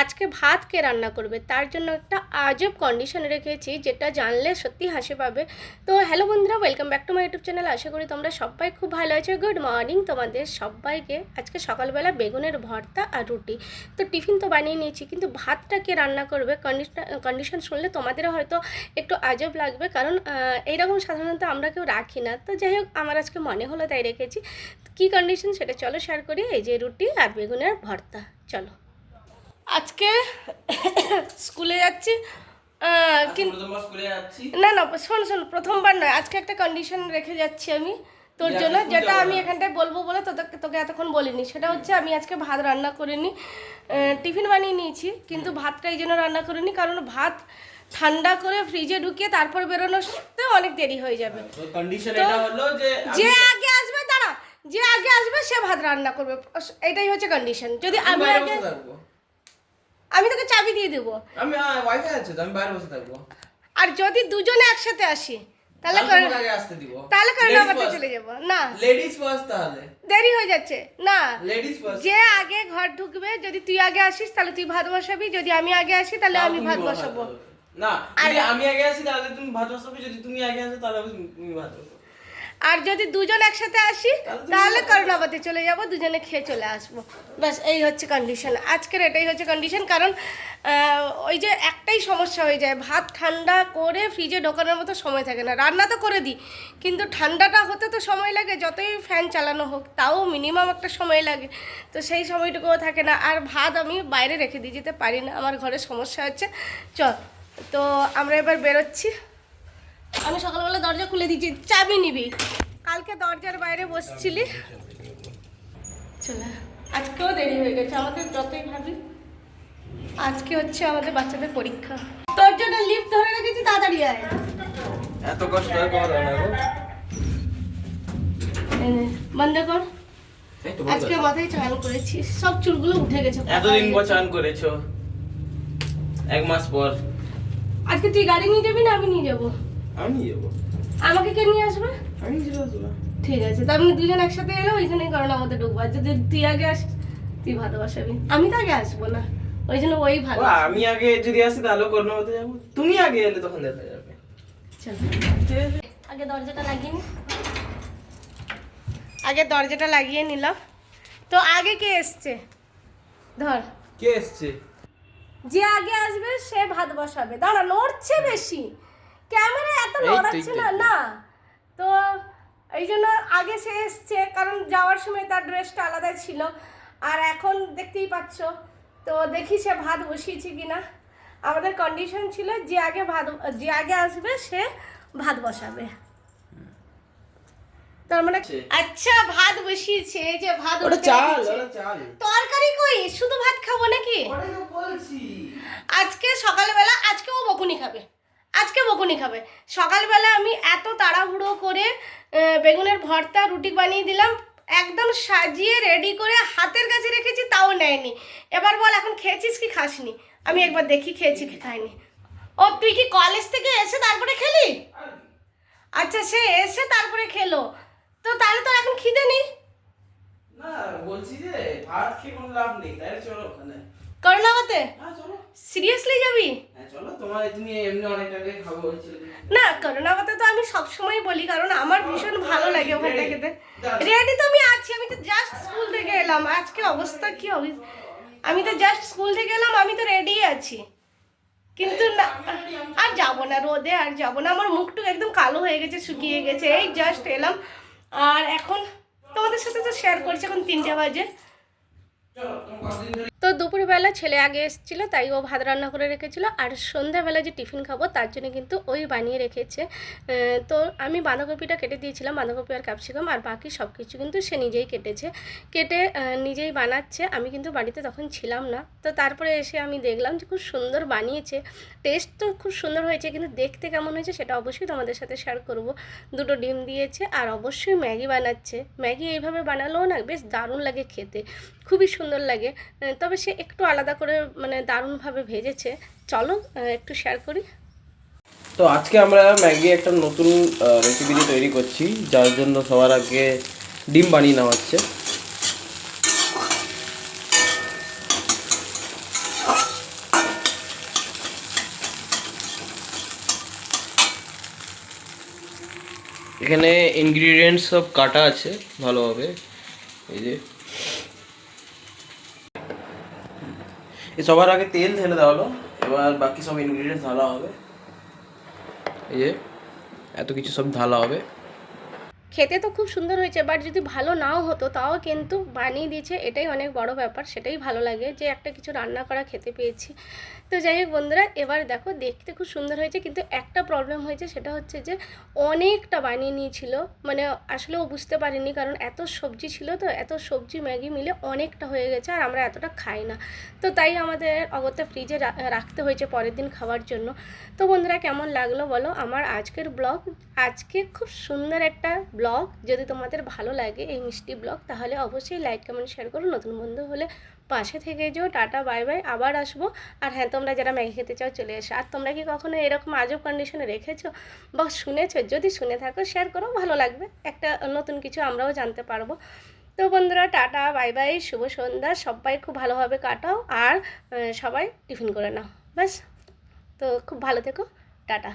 আজকে ভাত কে রান্না করবে? তার জন্য একটা আজব কন্ডিশন রেখেছি, যেটা জানলে সত্যি হাসি পাবে। তো হ্যালো বন্ধুরা welcome back to my YouTube channel আশা করি তোমরা সবাই খুব ভালো আছো। গুড মর্নিং তোমাদের সবাইকে। আজকে সকালবেলা বেগুনের ভর্তা আর রুটি। তো টিফিন তো বানিয়ে নিয়েছি, কিন্তু ভাতটা কে রান্না করবে? কন্ডিশন কন্ডিশন শুনলে তোমাদেরও হয়তো একটু আজব লাগবে, কারণ এইরকম সাধারণত আমরা কেউ রাখি না। তো যাই হোক, আমার আজকে মনে হলো তাই রেখেছি। কী কন্ডিশন সেটা চলো শেয়ার করি? এই যে রুটি আর বেগুনের ভর্তা। চলো। আজকে স্কুলে যাচ্ছি কিন্তু না না শোন শোন প্রথমবার নয় আজকে একটা কন্ডিশন রেখে যাচ্ছি আমি তোর জন্য যেটা আমি এখানটায় বলব বলে তোকে তোকে এতক্ষণ বলিনি। সেটা হচ্ছে আমি আজকে ভাত রান্না করিনি টিফিন বানিয়ে নিয়েছি কিন্তু ভাতটা এই জন্য রান্না করিনি কারণ ভাত ঠান্ডা করে ফ্রিজে ঢুকিয়ে তারপর বেরোনোতে অনেক দেরি হয়ে যাবে। হলো যে আগে আসবে দাঁড়া যে আগে আসবে সে ভাত রান্না করবে। এটাই হচ্ছে কন্ডিশন যদি আমি আগে আমি তোকে চাবি দিয়ে দেবো। আমি ওয়াইফাই আছে তো আমি বাইরে বসে থাকব। আর যদি দুজনে একসাথে আসি তাহলে আমি আসতে দিব। তাহলে করোনাবাতে চলে যাব। না। লেডিস ফার্স্ট তাহলে। দেরি হয়ে যাচ্ছে। না। লেডিস ফার্স্ট যে আগে ঘর ঢুকবে যদি তুই আগে আসিস তাহলে তুই ভাত বসাবি। যদি আমি আগে আসি তাহলে আমি ভাত বসাবো। না যদি আমি আগে আসি তাহলে তুমি ভাত বসাবে। যদি তুমি আগে আসো তাহলে তুমি ভাত বসাবে। আর যদি দুজন একসাথে আসি তাহলে ভাত চলে যাব দুজনে খেয়ে চলে আসব। ব্যাস এই হচ্ছে কন্ডিশন আজকের এটাই হচ্ছে কন্ডিশন কারণ ওই যে একটাই সমস্যা হয়ে যায়। ভাত ঠান্ডা করে ফ্রিজে ঢোকানোর মতো সময় থাকে না। রান্না তো করে দিই কিন্তু ঠান্ডাটা হতে তো সময় লাগে যতই ফ্যান চালানো হোক তাও মিনিমাম একটা সময় লাগে। তো সেই সময়টুকুও থাকে না। আর ভাত আমি বাইরে রেখে দিয়ে যেতে পারি না। আমার ঘরে সমস্যা হচ্ছে। চল তো আমরা এবার বেরোচ্ছি। আমি সকালবেলা দরজা খুলে দিয়েছি চাবি নিবি। কালকে দরজার বাইরে বসছিলি। চলে আজকেও দেরি হয়ে গেছে আমাদের যতই ভাবি। আজকে হচ্ছে আমাদের বাচ্চাদের পরীক্ষা। তোর জন্য লিফট ধরে রেখেছি তাড়াতাড়ি আয়। এত কষ্ট আর করো না গো। বন্ধ কর। আজকে। মাথায় চান করেছি। সব চুলগুলো উঠে গেছে এতদিন পর চান করেছ। এক মাস পর। আজকে তুই গাড়ি নিয়ে যাবি না আমি নিয়ে যাব? আমি যাব। আমাকে কে নিয়ে আসবে? আমি চলে আসব। ঠিক আছে তার মানে দুজন একসাথে এলো ওইখানে কারণ আমাদের ঢুকবো আর যদি তুই আগে আসিস তুই ভালো বসাবি আমি তো আগে আসব না। ওই জন্য ওই ভালো আমি আগে যদি আসি তাহলে করোনা হতে যাব। তুমি আগে এলে তখন দেখা যাবে। আগে দরজাটা লাগিয়ে নি। আগে দরজাটা লাগিয়ে নিলাম তো আগে কে এসছে? ধর। কে এসছে? যে আগে আসবে সে ভাত বসাবে দাঁড়া নড়ছে বেশি। ক্যামেরা এত নড়াচ্ছে না তো। না। তো এই জন্য আগে সে এসছে কারণ যাওয়ার সময় তার ড্রেসটা আলাদা ছিল। আর এখন দেখতেই পাচ্ছ তো দেখি সে ভাত বসিয়েছে কিনা। আমাদের কন্ডিশন ছিল যে আগে ভাত যে আগে আসবে সে ভাত বসাবে। তার মানে আচ্ছা। ভাত বসিয়েছে এই যে ভাত ওটা চাল তরকারি কই? শুধু ভাত খাব নাকি? আজকে সকালবেলা আজকেও বকুনি খাবে। আজকে বকুনি খাবে। সকালবেলা আমি এত তাড়াহুড়ো করে বেগুনের ভর্তা রুটি বানিয়ে দিলাম একদম সাজিয়ে রেডি করে হাতের কাছে রেখেছি তাও নেয়নি। এবার বল এখন খেয়েছিস কি খাসনি? আমি একবার দেখি খেয়েছি কি খাইনি। ও তুই কি কলেজ থেকে এসে তারপরে খেলি? আচ্ছা সে এসে তারপরে খেলো। তো তাহলে তো এখন খিদে নেই? না বলছি যে ভাত খেয়ে কোনো লাভ নেই তাই চলো ওখানে। করোনাবাতে সিরিয়াসলি যাবি? হ্যাঁ চলো তোমার তুমি এমনি অনেক আগে খাব বলছিলে না করোনাবাতে তো আমি সবসময় বলি কারণ আমার ভীষণ ভালো লাগে ওখানটা খেতে। রেডি তো আমি আছি আমি তো জাস্ট স্কুল থেকে এলাম। আজকে অবস্থা কি হবে আমি তো জাস্ট স্কুল থেকে এলাম আমি তো রেডি আছি। কিন্তু না আর যাব না রোদে আর যাব না। আমার মুখটুক একদম কালো হয়ে গেছে শুকিয়ে গেছে। এই জাস্ট এলাম। আর এখন তোমাদের সাথে তো শেয়ার করছি এখন তিনটে বাজে। তো দুপুরবেলা ছেলে আগে এসেছিল তাই ও ভাত রান্না করে রেখেছিল। আর সন্ধ্যাবেলা যে টিফিন খাব তার জন্য কিন্তু ওই বানিয়ে রেখেছে। তো আমি বাঁধাকপিটা কেটে দিয়েছিলাম বাঁধাকপি আর ক্যাপসিকাম আর বাকি সব কিছু কিন্তু সে নিজেই কেটেছে। কেটে নিজেই বানাচ্ছে। আমি কিন্তু বাড়িতে তখন ছিলাম না। তো তারপরে এসে আমি দেখলাম যে খুব সুন্দর বানিয়েছে। টেস্ট তো খুব সুন্দর হয়েছে কিন্তু দেখতে কেমন হয়েছে সেটা অবশ্যই তোমাদের সাথে শেয়ার করব। দুটো ডিম দিয়েছে আর অবশ্যই ম্যাগি বানাচ্ছে। ম্যাগি এইভাবে বানালেও না বেশ দারুণ লাগে খেতে। খুবই সুন্দর লাগে। আহ, তবে সে একটু আলাদা করে মানে দারুণভাবে ভেজেছে। চলো একটু শেয়ার করি। তো আজকে আমরা ম্যাগি একটা নতুন রেসিপি দিয়ে তৈরি করছি, যার জন্য সবার আগে ডিম বানিয়ে নেওয়া হচ্ছে। এখানে ইনগ্রিডিয়েন্টস সব কাটা আছে, ভালোভাবে। এই যে। এই সবার আগে তেল ঢেলে দেওয়া হলো এবার বাকি সব ইনগ্রিডিয়েন্টস ঢালা হবে। এই যে, এত কিছু সব ঢালা হবে। খেতে তো খুব সুন্দর হয়েছে বাট যদি ভালো নাও হতো, তাও কিন্তু বানিয়ে দিয়েছে, এটাই অনেক বড় ব্যাপার, সেটাই ভালো লাগে যে একটা কিছু রান্না করা খেতে পেয়েছি। তো যাই হোক বন্ধুরা, এবার দেখো দেখতে খুব সুন্দর হয়েছে, কিন্তু একটা প্রবলেম হয়েছে, সেটা হচ্ছে যে অনেকটা বানিয়ে নিয়েছিল মানে আসলে ও বুঝতে পারিনি, কারণ এত সবজি ছিল তো, এত সবজি ম্যাগি মিলে অনেকটা হয়ে গেছে, আর আমরা এতটা খাই না। তো তাই আমাদের অগত্যা ফ্রিজে রাখতে হয়েছে পরের দিন খাওয়ার জন্য। তো বন্ধুরা কেমন লাগল বলো, আমার আজকের ব্লগ আজকে খুব সুন্দর একটা ব্লগ। যদি তোমাদের ভালো লাগে এই মিষ্টি ব্লগ, তাহলে অবশ্যই লাইক কমেন্ট শেয়ার করো। নতুন বন্ধু হলে পাশে থেকে যেও। টাটা বাই বাই আবার আসব। আর হ্যাঁ তোমরা যারা ম্যাগি খেতে চাও, চলে এসো। আর তোমরা কি কখনো এরকম আজব কন্ডিশনে রেখেছো? বা শুনেছো? যদি শুনে থাকো শেয়ার করো। ভালো লাগবে। একটা নতুন কিছু আমরাও জানতে পারব। তো বন্ধুরা, টাটা বাই বাই শুভ সন্ধ্যা। সবাই খুব ভালোভাবে কাটাও। আর সবাই টিফিন করে নাও। ব্যাস। তো খুব ভালো থেকো। টাটা।